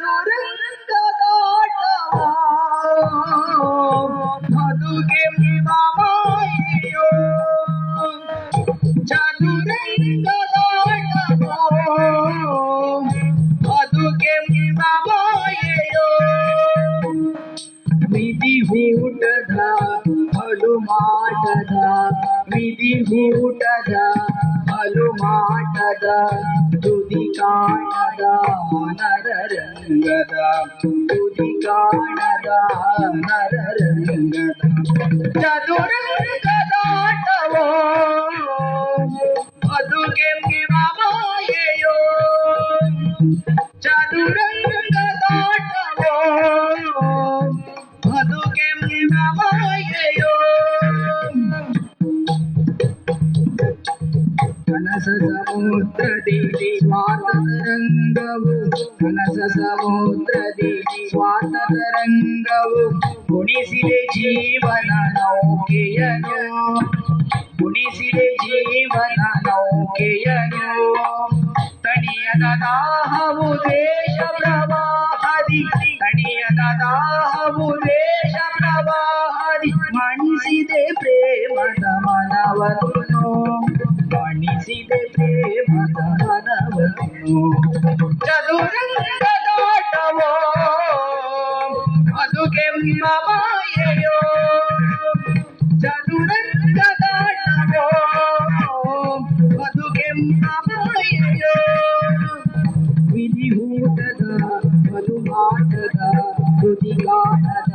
ದುರಂಗದಾಟವೋ ಮಧುಗೆ ಮಾಮಾಯೋ ಚದುರಂಗದಾಟವೋ ಮಧುಗೆ ಮಾಮಾಯೋ ವಿಧಿ ಊಟದ ಹಲು ಮಾಟದ ವಿಧಿ ಊಟದ ಹಲು ಮಾಟದ ತುದಿ ಕಾಣದ ನರರಂಗದ ತುದಿ ಕಾಣದ ನರರಂಗದ ಚದುರಂಗದಾಟವೋ ಅದುಗೆ ಮಾಯೆಯೋ ಚದುರಂಗದಾಟವೋ ಅದುಗೆ ಮಾಯೆಯೋ ಕನಸ ಸಮುದ್ರದಿ ಸ್ವಾತರಂಗವು ಕನಸ ಸಮುದ್ರದಿ ಸ್ವಾತರಂಗವು ಗುಣಿಸಿದೆ ಜೀವನ ನೌಕೆಯನು ಗುಣಿಸಿದೆ ಜೀವನ ನೌಕೆಯನು ತಣಿಯದ ದಾಹವು ದೇಶ ಪ್ರವಾಹದಿ ತಣಿಯದ ದಾಹವು ದೇಶ ಪ್ರವಾಹದಿ ಮಣಿಸಿದೆ ಪ್ರೇಮದ ಮನವನ್ನು పంచిన ప్రేమ మనవను చదురంగదాటవో అదుకెమ్మ మాయయో. చదురంగదాటవో అదుకెమ్మ మాయయో. విధి హూటద మధుమాటద తుది కాటద